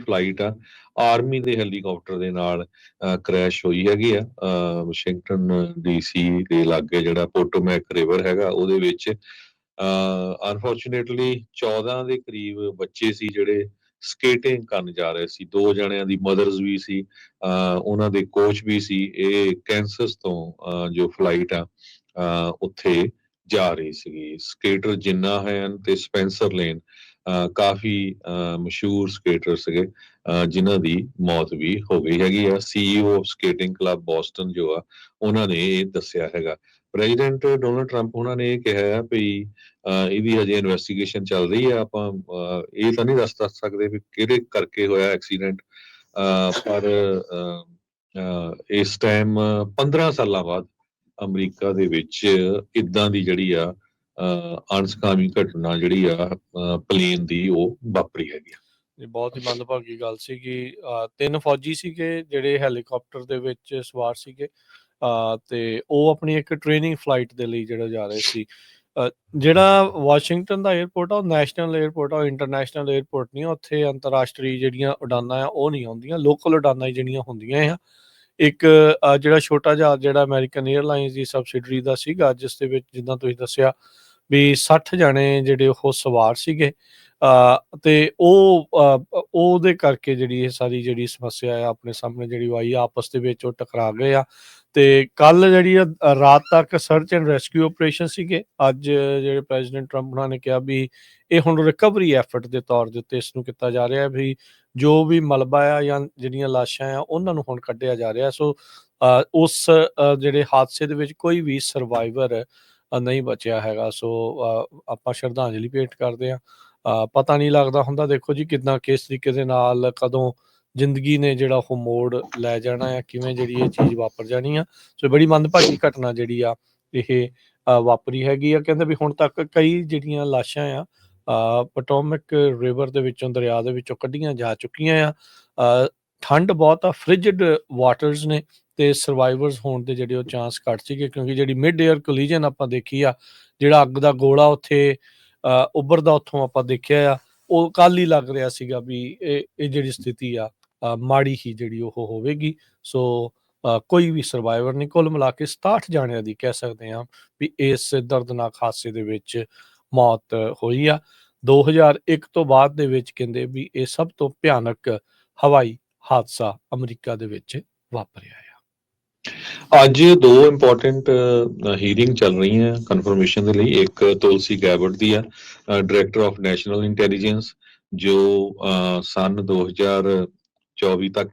Flight ਆ army ਦੇ helicopter ਦੇ ਨਾਲ ਕ੍ਰੈਸ਼ ਹੋਈ ਹੈਗੀ ਆ ਅਹ, ਵਾਸ਼ਿੰਗਟਨ ਡੀਸੀ ਦੇ ਲਾਗੇ ਜਿਹੜਾ ਪੋਟੋਮੈਕ ਰਿਵਰ ਹੈਗਾ ਉਹਦੇ ਵਿੱਚ ਅਨਫੋਰਚੂਨੇਟਲੀ 14 ਦੇ ਕਰੀਬ ਬੱਚੇ ਸੀ ਜਿਹੜੇ ਸਕੇਟਿੰਗ ਕਰਨ ਜਾ ਰਹੇ ਸੀ ਦੋ ਜਣਿਆਂ ਦੀ ਮਦਰਸ ਵੀ ਸੀ ਅਹ, ਉਹਨਾਂ ਦੇ ਕੋਚ ਵੀ ਸੀ ਇਹ ਕੈਂਸਸ ਤੋਂ ਅਹ, ਜੋ ਫਲਾਈਟ ਆ ਉੱਥੇ ਜਾ ਰਹੀ ਸੀਗੀ। ਸਕੇਟਰ ਜਿੰਨਾ ਹੈ ਤੇ ਸਪੈਂਸਰ ਲੇਨ ਕਾਫੀ ਮਸ਼ਹੂਰ ਸਕੇਟਰ ਸੀਗੇ ਜਿਨ੍ਹਾਂ ਦੀ ਮੌਤ ਵੀ ਹੋ ਗਈ ਹੈਗੀ ਆ। CEO of skating club Boston ਜੋ ਆ ਉਹਨਾਂ ਨੇ ਇਹ ਦੱਸਿਆ ਹੈਗਾ। ਪ੍ਰੈਜ਼ੀਡੈਂਟ ਡੋਨਲਡ ਟਰੰਪ ਉਹਨਾਂ ਨੇ ਇਹ ਕਿਹਾ ਹੈ ਵੀ ਇਹਦੀ ਹਜੇ ਇਨਵੈਸਟੀਗੇਸ਼ਨ ਚੱਲ ਰਹੀ ਹੈ ਆਪਾਂ ਇਹ ਤਾਂ ਨਹੀਂ ਦੱਸ ਦੱਸ ਸਕਦੇ ਵੀ ਕਿਹੜੇ ਕਰਕੇ ਹੋਇਆ ਐਕਸੀਡੈਂਟ ਪਰ ਅਹ, ਅਹ, ਇਸ ਟਾਈਮ 15 ਸਾਲਾਂ ਬਾਅਦ ਅਮਰੀਕਾ ਦੇ ਵਿੱਚ ਇਦਾਂ ਦੀ ਜਿਹੜੀ ਆ ਅਣਸਕਾਮੀ ਘਟਨਾ ਜਿਹੜੀ ਆ ਪਲੇਨ ਦੀ ਉਹ ਵਾਪਰੀ ਹੈਗੀ ਆ। ਇਹ ਬਹੁਤ ਹੀ ਮੰਦਭਾਗੀ ਗੱਲ ਸੀ ਕਿ ਤਿੰਨ ਫੌਜੀ ਸੀਗੇ ਜਿਹੜੇ ਹੈਲੀਕਾਪਟਰ ਦੇ ਵਿੱਚ ਸਵਾਰ ਸੀਗੇ। ਤੇ ਉਹ ਆਪਣੀ ਇੱਕ ਟ੍ਰੇਨਿੰਗ ਫਲਾਈਟ ਦੇ ਲਈ ਜਿਹੜਾ ਜਾ ਰਹੇ ਸੀ। ਜਿਹੜਾ ਵਾਸ਼ਿੰਗਟਨ ਦਾ 에어ਪੋਰਟ ਆ, ਉਹ ਨੈਸ਼ਨਲ 에어ਪੋਰਟ ਆ, ਉਹ ਇੰਟਰਨੈਸ਼ਨਲ 에어ਪੋਰਟ ਨਹੀਂ, ਉੱਥੇ ਅੰਤਰਰਾਸ਼ਟਰੀ ਜਿਹੜੀਆਂ ਉਡਾਨਾਂ ਆ, ਉਹ ਨਹੀਂ ਆਉਂਦੀਆਂ। ਲੋਕਲ ਉਡਾਨਾਂ ਜਿਹੜੀਆਂ ਹੁੰਦੀਆਂ ਆ। ਇੱਕ ਜਿਹੜਾ ਛੋਟਾ ਜਹਾਜ਼ ਜਿਹੜਾ ਅਮਰੀਕਨ 에ਅਰਲਾਈਨਸ ਦੀ ਸਬਸਿਡਰੀ ਦਾ ਸੀਗਾ, ਜਿਸ ਦੇ ਵਿੱਚ ਜਿੱਦਾਂ ਤੁਸੀਂ ਦੱਸਿਆ ਵੀ 60 ਜਣੇ ਜਿਹੜੇ ਉਹ ਸਵਾਰ ਸੀਗੇ ਤੇ ਉਹ ਉਹਦੇ ਕਰਕੇ ਜਿਹੜੀ ਇਹ ਸਾਰੀ ਜਿਹੜੀ ਸਮੱਸਿਆ ਆ ਆਪਣੇ ਸਾਹਮਣੇ ਜਿਹੜੀ ਆਈ ਆ, ਆਪਸ ਦੇ ਵਿੱਚ ਉਹ ਟਕਰਾ ਗਏ ਆ। ਤੇ ਕੱਲ ਜਿਹੜੀ ਆ, ਰਾਤ ਤੱਕ ਸਰਚ ਐਂਡ ਰੈਸਕਿਊ ਆਪਰੇਸ਼ਨ ਸੀਗੇ। ਅੱਜ ਜਿਹੜੇ ਪ੍ਰੈਜ਼ੀਡੈਂਟ ਟਰੰਪ ਉਹਨਾਂ ਨੇ ਕਿਹਾ ਵੀ ਇਹ ਹੁਣ ਰਿਕਵਰੀ ਐਫਰਟ ਦੇ ਤੌਰ ਦੇ ਉੱਤੇ ਇਸ ਨੂੰ ਕੀਤਾ ਜਾ ਰਿਹਾ ਹੈ ਵੀ ਜੋ ਵੀ ਮਲਬਾ ਆ ਜਾਂ ਜਿਹੜੀਆਂ ਲਾਸ਼ਾਂ ਆ ਉਹਨਾਂ ਨੂੰ ਹੁਣ ਕੱਢਿਆ ਜਾ ਰਿਹਾ। ਸੋ ਉਸ ਜਿਹੜੇ ਹਾਦਸੇ ਦੇ ਵਿੱਚ ਕੋਈ ਵੀ ਸਰਵਾਈਵਰ ਨਹੀਂ ਬਚਿਆ ਹੈਗਾ। ਸੋ ਆਪਾਂ ਸ਼ਰਧਾਂਜਲੀ ਭੇਟ ਕਰਦੇ ਆ। ਪਤਾ ਨਹੀਂ ਲੱਗਦਾ ਹੁੰਦਾ, ਦੇਖੋ ਜੀ ਕਿਦਾਂ, ਕਿਸ ਤਰੀਕੇ ਦੇ ਨਾਲ ਕਦੋਂ ਜ਼ਿੰਦਗੀ ਨੇ ਜਿਹੜਾ ਉਹ ਮੋੜ ਲੈ ਜਾਣਾ ਆ ਕਿਵੇਂ ਜਿਹੜੀ ਇਹ ਚੀਜ਼ ਵਾਪਰ ਜਾਣੀ ਆ। ਸੋ ਬੜੀ ਮੰਦਭਾਗੀ ਘਟਨਾ ਜਿਹੜੀ ਆ ਇਹ ਵਾਪਰੀ ਹੈਗੀ ਆ। ਕਹਿੰਦੇ ਵੀ ਹੁਣ ਤੱਕ ਕਈ ਜਿਹੜੀਆਂ ਲਾਸ਼ਾਂ ਆ ਪਟੋਮਿਕ ਰਿਵਰ ਦੇ ਵਿੱਚੋਂ, ਦਰਿਆ ਦੇ ਵਿੱਚੋਂ ਕੱਢੀਆਂ ਜਾ ਚੁੱਕੀਆਂ ਆ। ਠੰਡ ਬਹੁਤ ਆ, ਫ੍ਰਿਜਡ ਵਾਟਰਸ ਨੇ ਤੇ ਸਰਵਾਈਵਰਸ ਹੋਣ ਦੇ ਜਿਹੜੇ ਉਹ ਚਾਂਸ ਘੱਟ ਸੀਗੇ, ਕਿਉਂਕਿ ਜਿਹੜੀ ਮਿਡ 에ਅਰ ਕੋਲੀਜਨ ਆਪਾਂ ਦੇਖੀ ਆ, ਜਿਹੜਾ ਅੱਗ ਦਾ ਗੋਲਾ ਉੱਥੇ ਉੱਭਰਦਾ ਉੱਥੋਂ ਆਪਾਂ ਦੇਖਿਆ ਆ, ਉਹ ਕੱਲ ਹੀ ਲੱਗ ਰਿਹਾ ਸੀਗਾ ਵੀ ਇਹ ਇਹ ਜਿਹੜੀ ਸਥਿਤੀ ਆ ਮਾੜੀ ਹੀ ਜਿਹੜੀ ਉਹ ਹੋਵੇਗੀ। ਸੋ ਕੋਈ ਵੀ ਸਰਵਾਈਵਰ ਨਹੀਂ, ਕੁੱਲ ਮਿਲਾ ਕੇ 67 ਜਾਣਿਆਂ ਦੀ ਕਹਿ ਸਕਦੇ ਹਾਂ ਵੀ ਇਸ ਦਰਦਨਾਕ ਹਾਦਸੇ ਦੇ ਵਿੱਚ ਮੌਤ ਹੋਈ ਆ। 2001 ਤੋਂ ਬਾਅਦ ਦੇ ਵਿੱਚ ਕਹਿੰਦੇ ਵੀ ਇਹ ਸਭ ਤੋਂ ਭਿਆਨਕ ਹਵਾਈ ਹਾਦਸਾ ਅਮਰੀਕਾ ਦੇ ਵਿੱਚ ਵਾਪਰਿਆ ਆ। ਅੱਜ ਦੋ ਇੰਪੋਰਟੈਂਟ ਹੀਅਰਿੰਗ ਚੱਲ ਰਹੀਆਂ ਕਨਫਰਮੇਸ਼ਨ ਦੇ ਲਈ। ਇੱਕ ਤੁਲਸੀ ਗੈਬਟ ਦੀ ਆ ਡਾਇਰੈਕਟਰ ਆਫ ਨੈਸ਼ਨਲ ਇੰਟੈਲੀਜੈਂਸ ਜੋ ਅਹ, ਸਨ 2024 ਤੱਕ